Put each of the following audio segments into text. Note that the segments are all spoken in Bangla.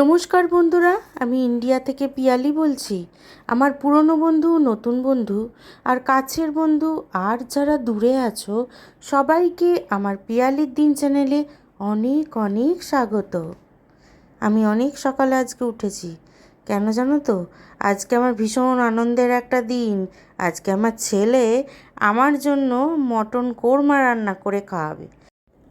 নমস্কার বন্ধুরা, আমি ইন্ডিয়া থেকে পিয়ালি বলছি। আমার পুরনো বন্ধু, নতুন বন্ধু আর কাছের বন্ধু আর যারা দূরে আছো, সবাইকে আমার পিয়ালির দিন চ্যানেলে অনেক অনেক স্বাগত। আমি অনেক সকালে আজকে উঠেছি। কেন জানো তো? আজকে আমার ভীষণ আনন্দের একটা দিন। আজকে আমার ছেলে আমার জন্য মটন কোরমা রান্না করে খাওয়াবে।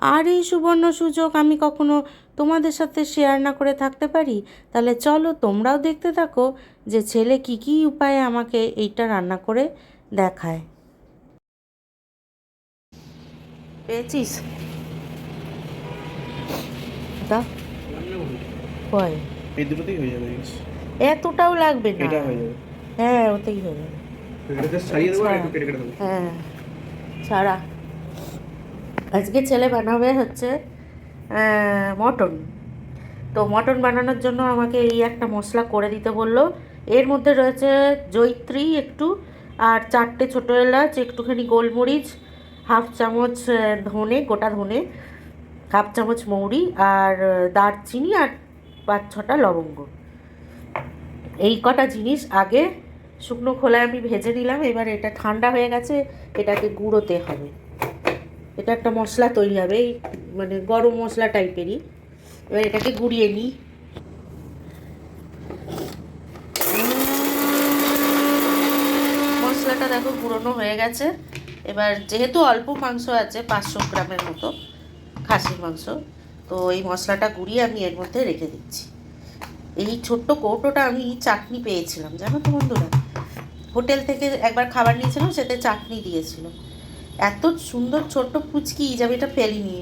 আর এই সুবর্ণ সুযোগ আমি কখনো তোমাদের সাথে শেয়ার না করে থাকতে পারি? তাহলে চলো তোমরাও দেখতে থাকো যে ছেলে কি কি উপায়ে আমাকে এইটা রান্না করে দেখায়। পেয়েছিস? দাও কয়? এই দুটোতেই হয়ে যাবে এতটাও লাগবে না। এটা হয়ে যাবে। হ্যাঁ ওতেই হয়ে যাবে। এটা জাস্ট আজকে ছেলে বানাবে হচ্ছে মটন। তো মটন বানানোর জন্য আমাকে এই একটা মশলা করে দিতে বলল। এর মধ্যে রয়েছে জৈত্রী একটু, আর চারটে ছোটো এলাচ, একটুখানি গোলমরিচ, হাফ চামচ ধনে, গোটা ধনে, হাফ চামচ মৌরি, আর দারচিনি আর পাঁচ ছটা লবঙ্গ। এই কটা জিনিস আগে শুকনো খোলায় আমি ভেজে নিলাম, এবার এটা ঠান্ডা হয়ে গেছে, এটাকে গুঁড়োতে হবে। এটা একটা মশলা তৈরি হবে, এই মানে গরম মশলা টাইপেরই। এবার এটাকে গুঁড়িয়ে নিই। মশলাটা দেখো গুঁড়োনো হয়ে গেছে। এবার যেহেতু অল্প মাংস আছে, পাঁচশো গ্রামের মতো খাসির মাংস, তো এই মশলাটা গুঁড়িয়ে আমি এর মধ্যে রেখে দিচ্ছি। এই ছোট্ট কৌটোটা আমি চাটনি পেয়েছিলাম, জানো তো বন্ধুরা? হোটেল থেকে একবার খাবার নিয়েছিলাম, সেতে চাটনি দিয়েছিল। এত সুন্দর ছোট্ট পুচকি যে আমি এটা ফেলিনি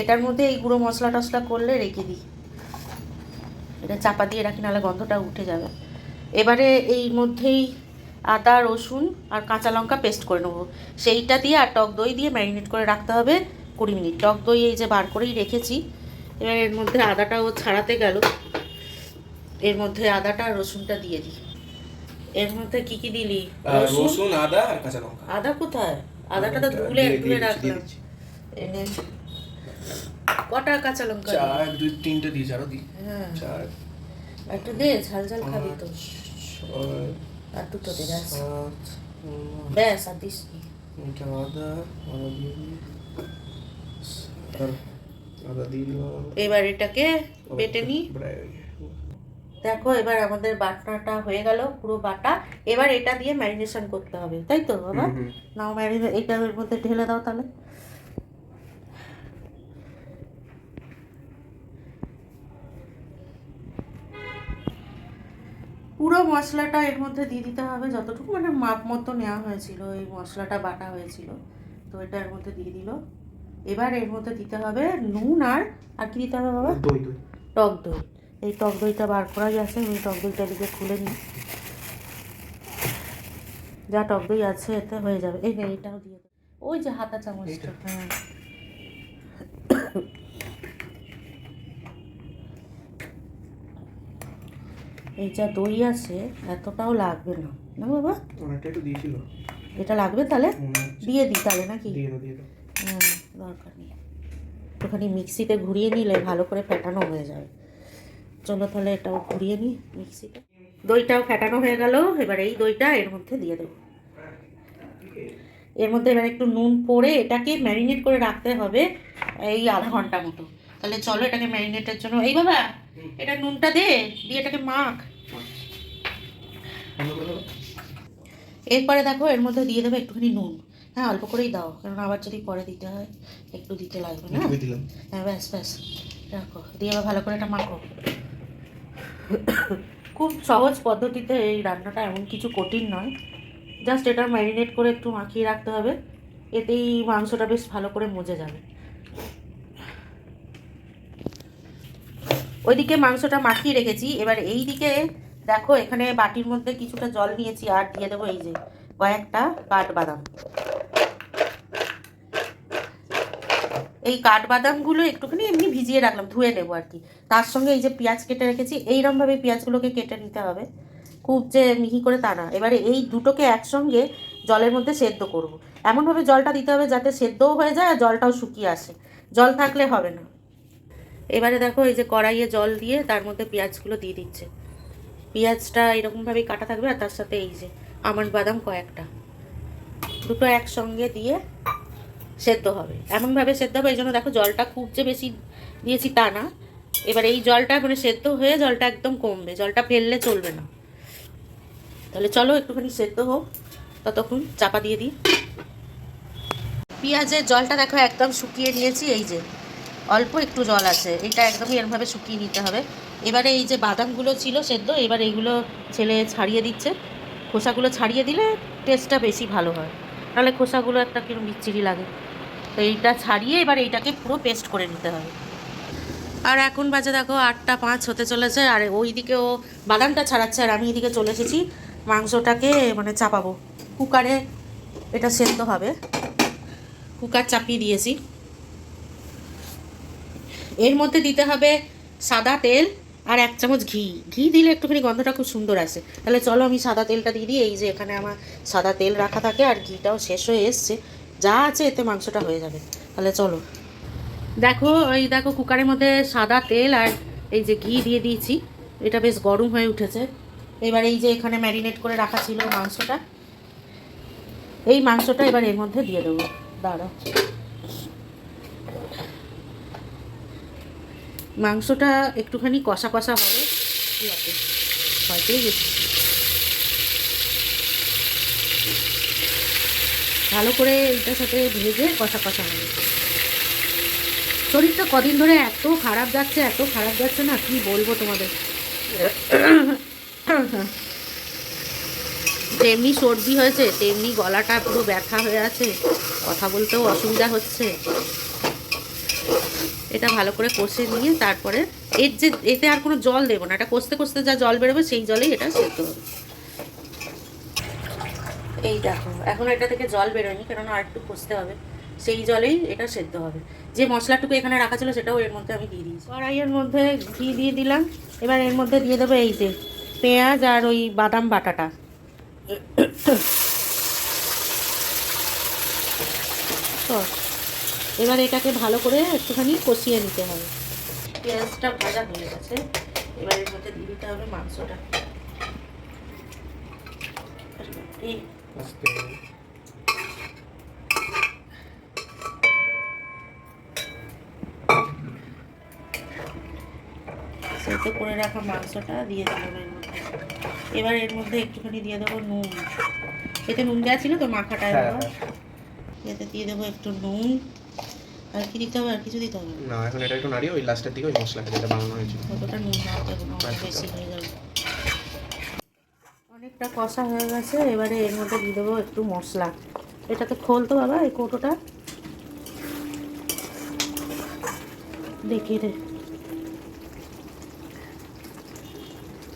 এটার মধ্যে এই গুঁড়ো মশলা টশলা করলে রেখে দিই। এটা চাপা দিয়ে রাখি নাহলে গন্ধটা উঠে যাবে। এবারে এই মধ্যেই আদা রসুন আর কাঁচা লঙ্কা পেস্ট করে নেব। সেইটা দিয়ে আর টক দই দিয়ে ম্যারিনেট করে রাখতে হবে কুড়ি মিনিট। টক দই এই যে বার করেই রেখেছি। এবার এর মধ্যে আদাটাও ছাড়াতে গেল। এর মধ্যে আদাটা আর রসুনটা দিয়ে দিই। এর মধ্যে কি কি দিলি? রসুন আদা আর কাঁচা লঙ্কা। আদা কোথায়? আদাটা তো ধুলে দিয়ে রাখলাম। এনে কটা কাঁচা লঙ্কা? চার দুই তিনটে দিই। হ্যাঁ। চার একটু দে ঝাল ঝাল খাবি তো। আর দুটো দে ব্যাস। ব্যাস আর দিস এটা আদা আদা দিয়ে আদা দিয়ে এবার এটাকে বেটে নি। দেখো এবার আমাদের বাটাটা হয়ে গেল পুরো বাটা। এবার এটা দিয়ে ম্যারিনেশন করতে হবে তাই তো বাবা। নাও ম্যারিনে এটা এর মধ্যে ঢেলে দাও তাহলে। পুরো মশলাটা এর মধ্যে দিয়ে দিতে হবে যতটুকু মানে মাপ মতো নেওয়া হয়েছিল এই মশলাটা বাটা হয়েছিল। তো এটা এর মধ্যে দিয়ে দিল। এবার এর মধ্যে দিতে হবে নুন আর আর কি দিতে হবে বাবা? দই দই। টক দই। এই টক দইটা বার করা যাচ্ছে আমি টক দইটা দিকে খুলে নিই। যা টক দই আছে এতে হয়ে যাবে। এই নে এটাও দিয়ে দে। ওই যে হাতা চামচটা হ্যাঁ। এই যা দই আছে এতটাও লাগবে না। না বাবা? অনেকটা একটু দিয়েছিল। এটা লাগবে তাহলে? দিয়ে দিই তাহলে নাকি? দিয়ে দাও দিয়ে দাও। হুম, দরকার নেই। একটুখানি মিক্সিতে ঘুরিয়ে নিলে ভালো করে ফেটানো হয়ে যাবে। চলো তাহলে এটাও ঘুরিয়ে নিই মিক্সিতে। দইটাও ফেটানো হয়ে গেল এবার এই দইটা এর মধ্যে দিয়ে দেবো। এর মধ্যে এবার একটু নুন পরে এটাকে ম্যারিনেট করে রাখতে হবে এই আধা ঘণ্টা মতো। তাহলে চলো এটাকে ম্যারিনেটের জন্য এই বাবা এটা নুনটা দে দিয়ে এটাকে মাখ। এরপরে দেখো এর মধ্যে দিয়ে দেবে একটুখানি নুন। হ্যাঁ অল্প করেই দাও কারণ আবার যদি পরে দিতে হয় একটু দিতে লাগবে না? হ্যাঁ ব্যাস ব্যাস রাখো। দিয়ে এবার ভালো করে এটা মাখো। খুব সহজ পদ্ধতিতে এই রান্নাটা এমন কিছু কঠিন নয়। জাস্ট এটা ম্যারিনেট করে একটু মাখিয়ে রাখতে হবে। এতেই মাংসটা বেশ ভালো করে মজে যাবে। ওইদিকে মাংসটা মাখিয়ে রেখেছি। এবার এই দিকে দেখো, এখানে বাটির মধ্যে কিছুটা জল নিয়েছি আর দিয়ে দেবো এই যে কয়েকটা কাঠবাদাম। এই কাঠবাদামগুলো একটুখানি এমনি ভিজিয়ে রাখলাম, ধুয়ে নেব আর কি। তার সঙ্গে এই যে পেঁয়াজ কেটে রেখেছি, এইরমভাবে পেঁয়াজগুলোকে কেটে নিতে হবে। খুব যে মিহি করে তা না। এবারে এই দুটোকে একসঙ্গে জলের মধ্যে সেদ্ধ করব। এমনভাবে জলটা দিতে হবে যাতে সেদ্ধও হয়ে যায় আর জলটাও শুকিয়ে আসে। জল থাকলে হবে না। এবারে দেখো এই যে কড়াইয়ে জল দিয়ে তার মধ্যে পেঁয়াজগুলো দিয়ে দিচ্ছে। পেঁয়াজটা এরকমভাবেই কাটা থাকবে আর তার সাথে এই যে আমন্ড বাদাম কয়েকটা। দুটো একসঙ্গে দিয়ে সেদ্ধ হবে। এমনভাবে সেদ্ধ হবে, এই জন্য দেখো জলটা খুব যে বেশি দিয়েছি তা না। এবার এই জলটা মানে সেদ্ধ হয়ে জলটা একদম কমবে, জলটা ফেললে চলবে না। তাহলে চলো একটুখানি সেদ্ধ হোক, ততক্ষণ চাপা দিয়ে দিই। পেঁয়াজের জলটা দেখো একদম শুকিয়ে নিয়েছি, এই যে অল্প একটু জল আছে, এটা একদমই এরমভাবে শুকিয়ে নিতে হবে। এবারে এই যে বাদামগুলো ছিল সেদ্ধ, এবার এইগুলো ছেলে ছাড়িয়ে দিচ্ছে। খোসাগুলো ছাড়িয়ে দিলে টেস্টটা বেশি ভালো হয়। নাহলে খোসাগুলো একটা কিরম বিচ্ছিরি লাগে। এইটা ছাড়িয়ে এবার এইটাকে পুরো পেস্ট করে নিতে হবে। আর এখন বাজে দেখো আটটা পাঁচ হতে চলেছে, আর ওই দিকে ও বাদামটা ছাড়াচ্ছে, আর আমি এদিকে চলে এসেছি মাংসটাকে মানে চাপাবো। কুকারে এটা সেদ্ধ হবে। কুকার চাপিয়ে দিয়েছি। এর মধ্যে দিতে হবে সাদা তেল আর এক চামচ ঘি। ঘি দিলে একটুখানি গন্ধটা খুব সুন্দর আসে। তাহলে চলো আমি সাদা তেলটা দিয়ে দিই, এই যে এখানে আমার সাদা তেল রাখা থাকে আর ঘিটাও শেষ হয়ে এসছে। যা আছে এতে মাংসটা হয়ে যাবে। তাহলে চলো। দেখো, এই দেখো কুকারের মধ্যে সাদা তেল আর এই যে ঘি দিয়ে দিয়েছি। এটা বেশ গরম হয়ে উঠেছে। এবার এই যে এখানে ম্যারিনেট করে রাখা ছিল মাংসটা, এই মাংসটা এবার এর মধ্যে দিয়ে দেবো। দাঁড়াও। মাংসটা একটুখানি কষা কষা হবে। ঠিক আছে। হয়তোই ভালো করে এইটার সাথে ভেজে কষা কষা হবে। শরীরটা কদিন ধরে এত খারাপ যাচ্ছে, এত খারাপ যাচ্ছে না, কি বলব তোমাদের? তেমনি সর্দি হয়েছে, তেমনি গলাটা পুরো ব্যথা হয়ে আছে, কথা বলতেও অসুবিধা হচ্ছে। এটা ভালো করে কষে নিয়ে তারপরে এর যে, এতে আর কোনো জল দেবো না, এটা কষতে কষতে যা জল বেরোবে সেই জলেই এটা সেদ্ধ হবে। এই দেখো এখন এটা থেকে জল বেরোয়নি কেননা আর একটু কষতে হবে। সেই জলেই এটা সেদ্ধ হবে। যে মশলাটুকু এখানে রাখা ছিল সেটাও এর মধ্যে আমি দিয়ে দিয়েছি। কড়াইয়ের মধ্যে ঘি দিয়ে দিলাম। এবার এর মধ্যে দিয়ে দেবো এই যে পেঁয়াজ আর ওই বাদাম বাটাটা। তো, এবার এটাকে ভালো করে একটুখানি কষিয়ে নিতে হবে। পেঁয়াজটা ভাজা হয়ে গেছে। এবার এর মধ্যে দিয়ে দিতে হবে মাংসটা। এই আস্তে সেদ্ধ করে রাখা মাংসটা দিয়ে দিলাম এর মধ্যে। এবার এর মধ্যে একটুখানি দিয়ে দেবো নুন। এতে নুন দেওয়া ছিল তো মাখাটা হ্যাঁ এবার। এতে দিয়ে দেবো একটু নুন। আর কি দিতে হবে? আর কিছু দিতে হবে? না? এখন এটা একটু নাড়িয়ে ওই লাস্টের দিকে ওই মশলাটা যেটা বানানো হয়েছিল। কতটা নুন দেওয়া অনেক বেশি হয়ে যাবে। অনেকটা কষা হয়ে গেছে, এবারে এর মধ্যে দিয়ে দেবো একটু মশলা। এটাতে খোল তো বাবা, এই কৌটোটা। দেখি রে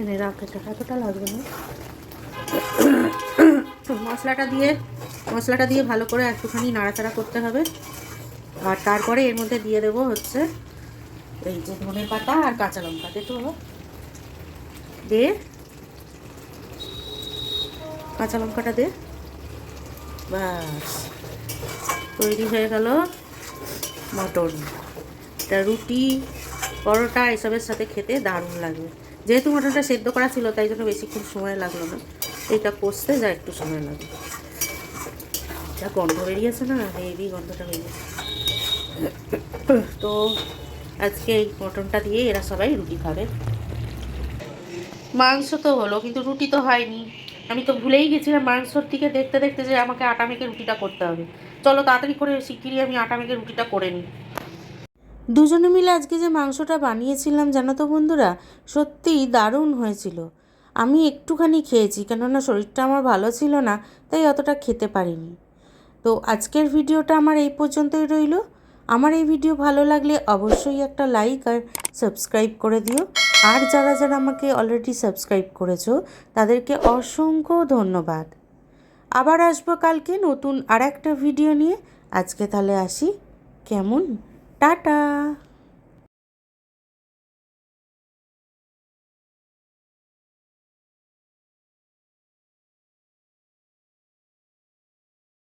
এনে রাখ এটা, এতটা লাগবে না। মশলাটা দিয়ে মশলাটা দিয়ে ভালো করে একটুখানি নাড়াচাড়া করতে হবে। আর তারপরে এর মধ্যে দিয়ে দেবো হচ্ছে এই যে ধনে পাতা আর কাঁচা লঙ্কা, দে তো বাবা। দে কাঁচা লঙ্কাটা দে। বাস। তৈরি হয়ে গেল মটন। এটা রুটি, পরোটা এসবের সাথে খেতে দারুণ লাগবে যেহেতু মটনটা সেদ্ধ করা ছিল, তাই জন্য বেশিক্ষণ সময় লাগল না। এটা কষতে যা একটু সময় লাগে। যা গন্ধ বেরিয়েছে না, হেভি গন্ধটা বেরিয়েছে। তো আজকে এই মটনটা দিয়ে এরা সবাই রুটি খাবে। মাংস তো হলো, কিন্তু রুটি তো হয়নি। আমি তো ভুলেই গেছিলাম মাংসর দিকে দেখতে দেখতে যে আমাকে আটা মেখে রুটিটা করতে হবে। চলো তাড়াতাড়ি করে শিগগিরই আমি আটা মেখে রুটিটা করে নিই। দুজনে মিলে আজকে যে মাংসটা বানিয়েছিলাম, জানো তো বন্ধুরা? সত্যিই দারুণ হয়েছিল। আমি একটুখানি খেয়েছি, কেননা শরীরটা আমার ভালো ছিল না, তাই অতটা খেতে পারিনি। তো আজকের ভিডিওটা আমার এই পর্যন্তই রইল। আমার এই ভিডিও ভালো লাগলে অবশ্যই একটা লাইক আর সাবস্ক্রাইব করে দিও। আর যারা যারা আমাকে অলরেডি সাবস্ক্রাইব করেছ, তাদেরকে অসংখ্য ধন্যবাদ। আবার আসব কালকে নতুন আর একটা ভিডিও নিয়ে। আজকে তাহলে আসি। কেমন? টাটা!